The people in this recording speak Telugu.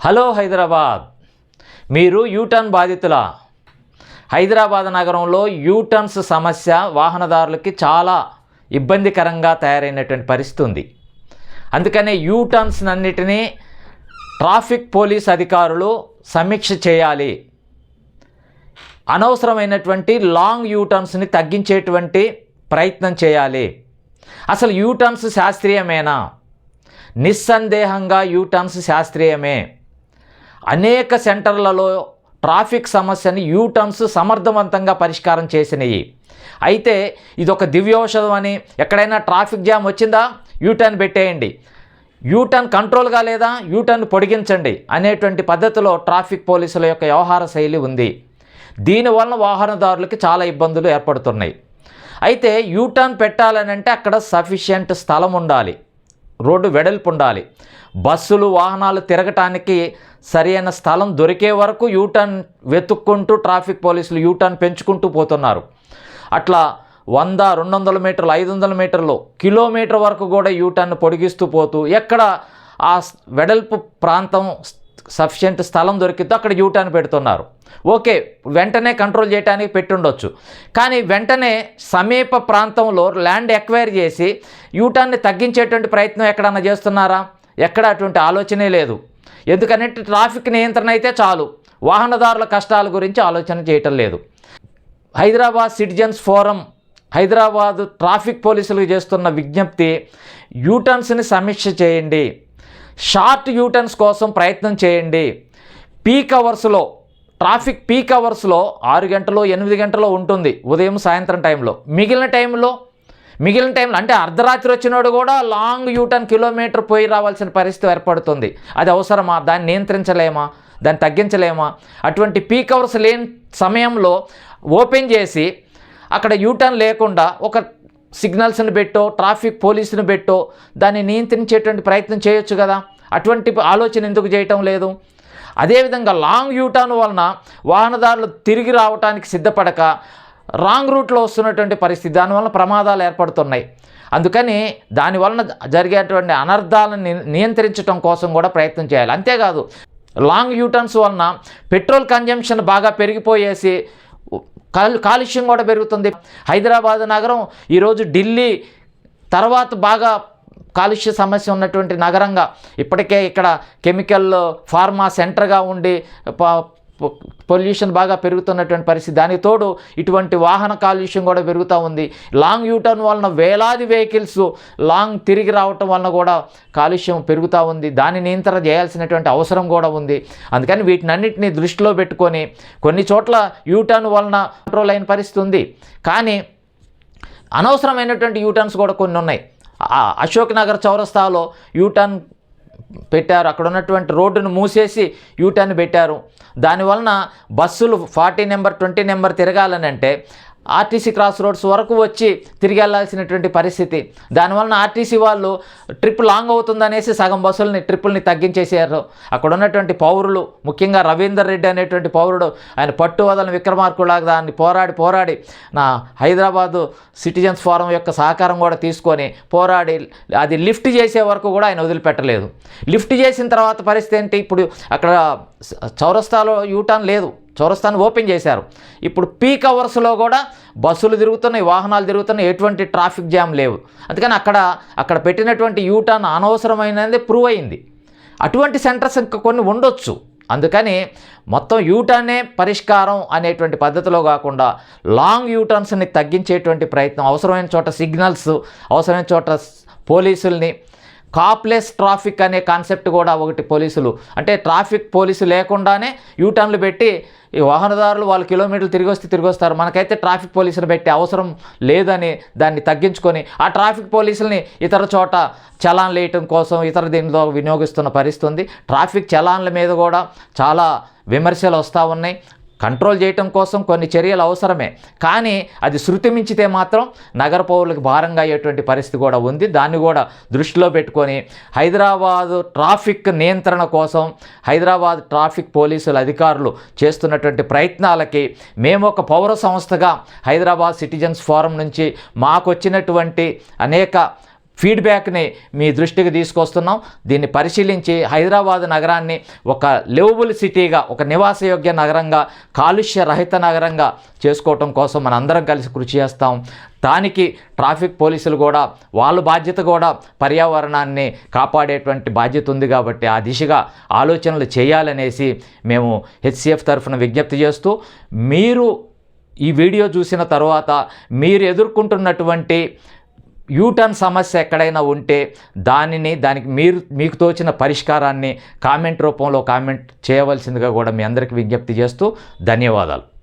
హలో హైదరాబాద్. మీరు యూటర్న్ బాధితుల? హైదరాబాద్ నగరంలో యూటర్న్స్ సమస్య వాహనదారులకి చాలా ఇబ్బందికరంగా తయారైనటువంటి పరిస్థితి ఉంది అందుకనే యూటర్న్స్ అన్నిటినీ ట్రాఫిక్ పోలీస్ అధికారులు సమీక్ష చేయాలి. అనవసరమైనటువంటి లాంగ్ యూటర్న్స్ని తగ్గించేటువంటి ప్రయత్నం చేయాలి. అసలు యూటర్న్స్ శాస్త్రీయమేనా? నిస్సందేహంగా యూటర్న్స్ శాస్త్రీయమే. అనేక సెంటర్లలో ట్రాఫిక్ సమస్యని యూటర్న్స్ సమర్థవంతంగా పరిష్కారం చేసినాయి. అయితే ఇదొక దివ్యౌషధం అని ఎక్కడైనా ట్రాఫిక్ జామ్ వచ్చిందా? యూటర్న్ పెట్టేయండి. యూటర్న్ కంట్రోల్గా లేదా? యూటర్న్ పొడిగించండి అనేటువంటి పద్ధతిలో ట్రాఫిక్ పోలీసుల యొక్క వ్యవహార శైలి ఉంది. దీనివలన వాహనదారులకి చాలా ఇబ్బందులు ఏర్పడుతున్నాయి. అయితే యూటర్న్ పెట్టాలని అంటే అక్కడ సఫిషియంట్ స్థలం ఉండాలి. రోడ్డు వెడల్పు ఉండాలి. బస్సులు వాహనాలు తిరగటానికి సరైన స్థలం దొరికే వరకు యూటర్న్ వెతుక్కుంటూ ట్రాఫిక్ పోలీసులు యూటర్న్ పెంచుకుంటూ పోతున్నారు. అట్లా వంద రెండు వందల మీటర్లు ఐదు వందల మీటర్లు కిలోమీటర్ వరకు కూడా యూటర్న్ పొడిగిస్తూ పోతూ ఎక్కడ ఆ వెడల్పు ప్రాంతం సఫిషియెంట్ స్థలం దొరికితే అక్కడ యూటర్న్ పెడుతున్నారు. ఓకే వెంటనే కంట్రోల్ చేయడానికి పెట్టుండొచ్చు. కానీ వెంటనే సమీప ప్రాంతంలో ల్యాండ్ ఎక్వైర్ చేసి యూటర్న్ని తగ్గించేటువంటి ప్రయత్నం ఎక్కడన్నా చేస్తున్నారా? ఎక్కడ అటువంటి ఆలోచనే లేదు. ఎందుకంటే ట్రాఫిక్ నియంత్రణ అయితే చాలు. వాహనదారుల కష్టాల గురించి ఆలోచన చేయటం లేదు. Hyderabad citizens forum Hyderabad traffic పోలీసులకు చేస్తున్న విజ్ఞప్తి యూటర్న్స్ని సమీక్ష చేయండి. షార్ట్ యూటర్న్స్ కోసం ప్రయత్నం చేయండి. పీక్ అవర్స్లో ట్రాఫిక్ పీక్ అవర్స్లో ఆరు గంటలు ఎనిమిది గంటలో ఉంటుంది. ఉదయం సాయంత్రం టైంలో. మిగిలిన టైంలో మిగిలిన టైంలో అంటే అర్ధరాత్రి వచ్చినోడు కూడా లాంగ్ యూటర్న్ కిలోమీటర్ పోయి రావాల్సిన పరిస్థితి ఏర్పడుతుంది. అది అవసరమా? దాన్ని నియంత్రించలేమా? దాన్ని తగ్గించలేమా? అటువంటి పీక్ అవర్స్ లేని సమయంలో ఓపెన్ చేసి అక్కడ యూటర్న్ లేకుండా ఒక సిగ్నల్స్ని పెట్టో ట్రాఫిక్ పోలీసుని పెట్టో దాన్ని నియంత్రించేటువంటి ప్రయత్నం చేయొచ్చు కదా? అటువంటి ఆలోచన ఎందుకు చేయటం లేదు? అదేవిధంగా లాంగ్ యూటర్న్ వలన వాహనదారులు తిరిగి రావడానికి సిద్ధపడక రాంగ్ రూట్లో వస్తున్నటువంటి పరిస్థితి దానివల్ల ప్రమాదాలు ఏర్పడుతున్నాయి. అందుకని దానివలన జరిగేటువంటి అనర్థాలను నియంత్రించడం కోసం కూడా ప్రయత్నం చేయాలి. అంతేకాదు లాంగ్ యూటర్న్స్ వలన పెట్రోల్ కన్జంప్షన్ బాగా పెరిగిపోయేసి కాలుష్యం కూడా పెరుగుతుంది. హైదరాబాద్ నగరం ఈరోజు ఢిల్లీ తర్వాత బాగా కాలుష్య సమస్య ఉన్నటువంటి నగరంగా ఇప్పటికే ఇక్కడ కెమికల్ ఫార్మా సెంటర్గా ఉండి పొల్యూషన్ బాగా పెరుగుతున్నటువంటి పరిస్థితి. దానికి తోడు ఇటువంటి వాహన కాలుష్యం కూడా పెరుగుతూ ఉంది. లాంగ్ యూటర్న్ వలన వేలాది వెహికల్స్ లాంగ్ తిరిగి రావటం వలన కూడా కాలుష్యం పెరుగుతూ ఉంది. దాని నియంత్రణ చేయాల్సినటువంటి అవసరం కూడా ఉంది. అందుకని వీటినన్నింటినీ దృష్టిలో పెట్టుకొని కొన్ని చోట్ల యూటర్న్ వలన కంట్రోల్ అయిన పరిస్థితి ఉంది. కానీ అనవసరమైనటువంటి యూటర్న్స్ కూడా కొన్ని ఉన్నాయి. ఆ అశోక్ నగర్ చౌరస్తాలో యూటర్న్ పెట్టారు. అక్కడ ఉన్నటువంటి రోడ్డును మూసేసి యూటర్న్ పెట్టారు. దానివలన బస్సులు ఫార్టీ నెంబర్ ట్వంటీ నెంబర్ తిరగాలని అంటే ఆర్టీసీ క్రాస్ రోడ్స్ వరకు వచ్చి తిరిగి వెళ్ళాల్సినటువంటి పరిస్థితి. దానివలన ఆర్టీసీ వాళ్ళు ట్రిప్ లాంగ్ అవుతుందనేసి సగం బస్సులని ట్రిప్పుల్ని తగ్గించేసారు అక్కడ ఉన్నటువంటి పౌరులు ముఖ్యంగా రవీందర్ రెడ్డి అనేటువంటి పౌరుడు ఆయన పట్టు వదలని విక్రమార్కులాగా దాన్ని పోరాడి పోరాడి నా హైదరాబాదు సిటిజన్స్ ఫోరం యొక్క సహకారం కూడా తీసుకొని పోరాడి అది లిఫ్ట్ చేసే వరకు కూడా ఆయన వదిలిపెట్టలేదు. లిఫ్ట్ చేసిన తర్వాత పరిస్థితి ఏంటి? ఇప్పుడు అక్కడ చౌరస్తాలో యూటర్న్ లేదు. చౌరస్తాను ఓపెన్ చేశారు. ఇప్పుడు పీక్ అవర్స్లో కూడా బస్సులు తిరుగుతున్నాయి వాహనాలు తిరుగుతున్నాయి ఎటువంటి ట్రాఫిక్ జామ్ లేవు. అందుకని అక్కడ అక్కడ పెట్టినటువంటి యూటర్న్ అనవసరమైనది ప్రూవ్ అయింది. అటువంటి సెంటర్స్ ఇంకా కొన్ని ఉండొచ్చు. అందుకని మొత్తం యూటర్నే పరిష్కారం అనేటువంటి పద్ధతిలో కాకుండా లాంగ్ యూటర్న్స్ని తగ్గించేటువంటి ప్రయత్నం అవసరమైన చోట సిగ్నల్స్ అవసరమైన చోట పోలీసుల్ని కాప్లెస్ ట్రాఫిక్ అనే కాన్సెప్ట్ కూడా ఒకటి పోలీసులు. అంటే ట్రాఫిక్ పోలీసు లేకుండానే యూటర్న్లు పెట్టి ఈ వాహనదారులు వాళ్ళు కిలోమీటర్లు తిరిగి వస్తే తిరిగి వస్తారు. మనకైతే ట్రాఫిక్ పోలీసులు పెట్టే అవసరం లేదని దాన్ని తగ్గించుకొని ఆ ట్రాఫిక్ పోలీసుల్ని ఇతర చోట చలాన్లు వేయటం కోసం ఇతర దీనిలో వినియోగిస్తున్న పరిస్థితి ఉంది. ట్రాఫిక్ చలాన్ల మీద కూడా చాలా విమర్శలు వస్తూ ఉన్నాయి. కంట్రోల్ చేయటం కోసం కొన్ని చర్యలు అవసరమే. కానీ అది శృతి మించితే మాత్రం నగర పౌరులకు భారంగా అయ్యేటువంటి పరిస్థితి కూడా ఉంది. దాన్ని కూడా దృష్టిలో పెట్టుకొని హైదరాబాదు ట్రాఫిక్ నియంత్రణ కోసం హైదరాబాద్ ట్రాఫిక్ పోలీసుల అధికారులు చేస్తున్నటువంటి ప్రయత్నాలకి మేము ఒక పౌర సంస్థగా హైదరాబాద్ సిటిజన్స్ ఫోరం నుంచి మాకు వచ్చినటువంటి అనేక ఫీడ్బ్యాక్ని మీ దృష్టికి తీసుకొస్తున్నాం. దీన్ని పరిశీలించి హైదరాబాద్ నగరాన్ని ఒక లివబుల్ సిటీగా ఒక నివాసయోగ్య నగరంగా కాలుష్య రహిత నగరంగా చేసుకోవటం కోసం మనందరం కలిసి కృషి చేస్తాం. దానికి ట్రాఫిక్ పోలీసులు కూడా వాళ్ళ బాధ్యత కూడా పర్యావరణాన్ని కాపాడేటువంటి బాధ్యత ఉంది కాబట్టి ఆ దిశగా ఆలోచనలు చేయాలనేసి మేము హెచ్సిఎఫ్ తరఫున విజ్ఞప్తి చేస్తూ మీరు ఈ వీడియో చూసిన తర్వాత మీరు ఎదుర్కొంటున్నటువంటి యూటర్న్ సమస్య ఎక్కడైనా ఉంటే దానిని దానికి మీరు మీకు తోచిన పరిష్కారాన్ని కామెంట్ రూపంలో కామెంట్ చేయవలసిందిగా కూడా మీ అందరికీ విజ్ఞప్తి చేస్తూ ధన్యవాదాలు.